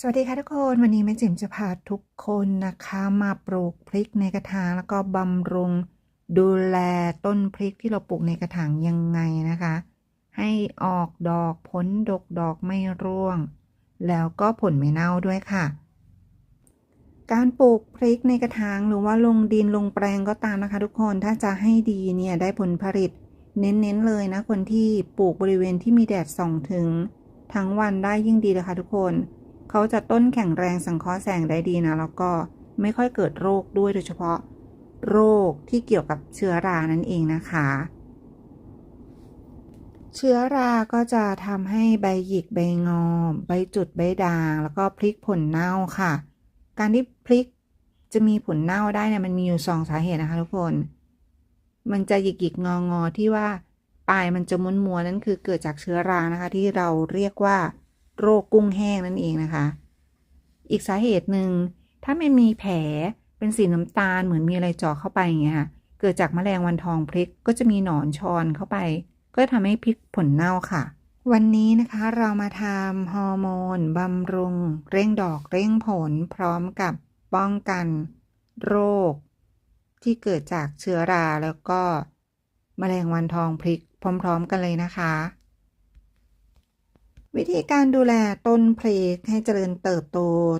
สวัสดีค่ะทุกคน วันนี้แม่จิ๋มจะพาทุกคนนะคะมาปลูกพริกในกระถางแล้วก็บำรุงดูแลต้นพริกที่เราปลูกในกระถางยังไงนะคะ ให้ออกดอกผลดกดอกไม่ร่วง แล้วก็ผลไม่เน่าด้วยค่ะ การปลูกพริกในกระถางหรือว่าลงดินลงแปลงก็ตามนะคะ ทุกคนถ้าจะให้ดีเนี่ยได้ผลผลิต เน้นๆเลยนะคนที่ปลูกบริเวณที่มีแดดส่องถึง ทั้งวันได้ยิ่งดีเลยค่ะทุกคน เขาจะต้นแข็งแรงสังเคราะห์แสงได้ดีนะ แล้วก็ไม่ค่อยเกิดโรคด้วยโดยเฉพาะโรคที่เกี่ยวกับเชื้อรานั่นเองนะคะ เชื้อราก็จะทำให้ใบหยิกใบงอใบจุดใบด่าง แล้วก็พลิกผลเน่าค่ะ การที่พลิกจะมีผลเน่าได้เนี่ยมันมีอยู่สองสาเหตุนะคะทุกคน มันจะหยิกหยิกงองอที่ว่าปลายมันจะม้วนม้วนๆนั่นคือเกิดจากเชื้อรานะคะ ที่เราเรียกว่า โรคกุ้งแห้งนั่นเองนะคะ อีกสาเหตุหนึ่งถ้าไมันมีแผลเป็นสีน้ำตาลเหมือนมีอะไรเจาะเข้าไปอย่างเงี้ยค่ะเกิดจากแมลงวันทองพริกก็จะมีหนอนชอนเข้าไป ก็ทำให้พริกผลเน่าค่ะ วันนี้นะคะเรามาทำฮอร์โมนบำรุง เร่งดอกเร่งผลพร้อมกับป้องกันโรค ที่เกิดจากเชื้อราแล้วก็แมลงวันทองพริกพร้อม ๆ กันเลยนะคะ วิธีการดูแลต้นเพริกให้เจริญเติบโต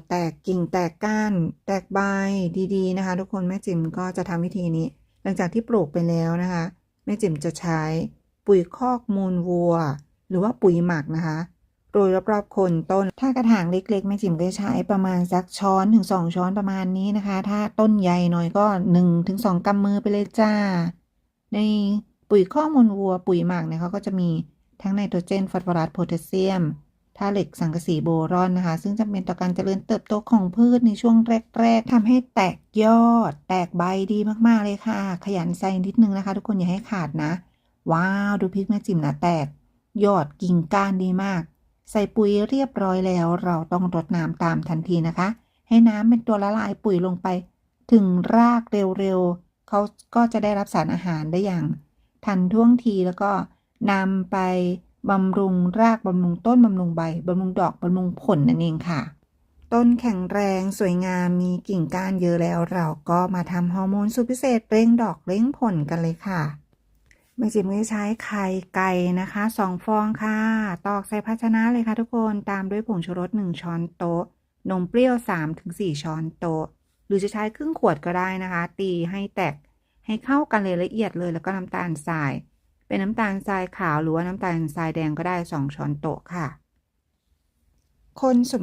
แตกกิ่งแตกก้าน แตกใบดีๆนะคะ ทุกคนแม่จิ๋มก็จะทำวิธีนี้ หลังจากที่ปลูกไปแล้วนะคะแม่จิ๋มจะใช้ปุ๋ยคอกมูลวัว หรือว่าปุ๋ยหมักนะคะโรยรอบๆโคนต้น ถ้ากระถางเล็กๆแม่จิ๋มก็จะใช้ประมาณสักช้อนถึงสองช้อนประมาณนี้นะคะ ถ้าต้นใหญ่หน่อยก็หนึ่งถึงสองกำมือไปเลยจ้า ในปุ๋ยข้อมูลวัวปุ๋ยหมักเนี่ยเขาก็จะมี ทั้งไนโตรเจนฟอสฟอรัสโพแทสเซียมธาตุเหล็กสังกะสีโบรอนนะคะ ซึ่งจำเป็นต่อการเจริญเติบโตของพืชในช่วงแรก ๆทำให้แตกยอด แตกใบดีมากๆเลยค่ะ ขยันใส่นิดนึงนะคะ ทุกคนอย่าให้ขาดนะ ว้าว ดูพริกแม่จิ๋มนะแตก ยอดกิ่งก้านดีมาก ใส่ปุ๋ยเรียบร้อยแล้ว เราต้องรดน้ำตามทันทีนะคะ ให้น้ำเป็นตัวละลายปุ๋ยลงไป ถึงรากเร็วๆเขาก็จะได้รับสารอาหารได้อย่าง ทันท่วงทีแล้วก็ นำไปบำรุงรากบำรุงต้นบำรุงใบบำรุงดอกบำรุงผลนั่นเองค่ะ ต้นแข็งแรงสวยงามมีกิ่งก้านเยอะแล้ว เราก็มาทำฮอร์โมนสูตรพิเศษเร่งดอกเร่งผลกันเลยค่ะแม่จิ๋มก็จะใช้ไข่ไก่นะคะสองฟองค่ะ ตอกใส่ภาชนะเลยค่ะทุกคนตามด้วยผงชูรสหนึ่งช้อนโต๊ะ นมเปรี้ยว3-4ช้อนโต๊ะ หรือจะใช้ครึ่งขวดก็ได้นะคะ ตีให้แตกให้เข้ากันเลยละเอียดเลยแล้วก็น้ำตาลทราย เป็นน้ำตาลทรายขาวหรือว่าน้ำตาลทรายแดงก็ได้ 2 ช้อนโต๊ะค่ะ คนสม